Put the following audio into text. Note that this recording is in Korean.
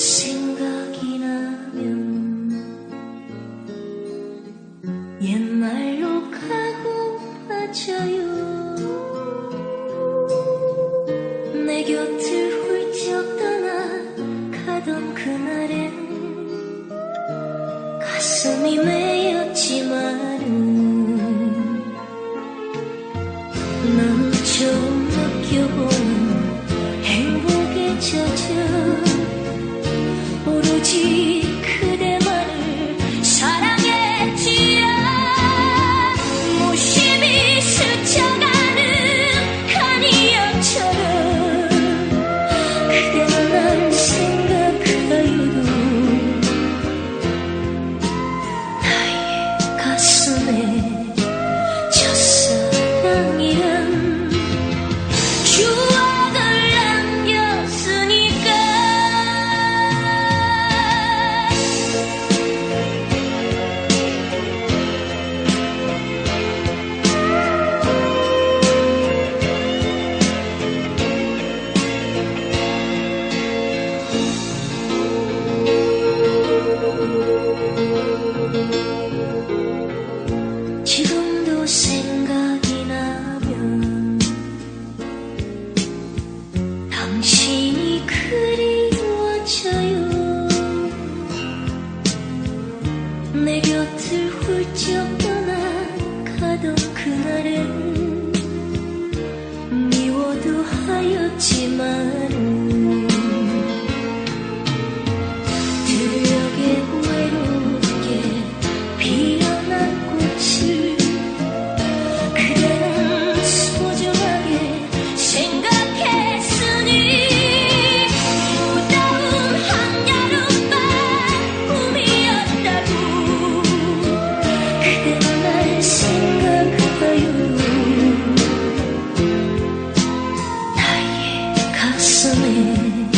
생각이 나면 옛날로 가고 빠져요. 내 곁을 훌쩍 떠나가던 그날엔 가슴이 매 心。 지금도 생각이 나면 당신이 그리워져요. 내 곁을 훌쩍 떠나가던 그날은 미워도 하였지만 들녘에 외롭게 비 生命。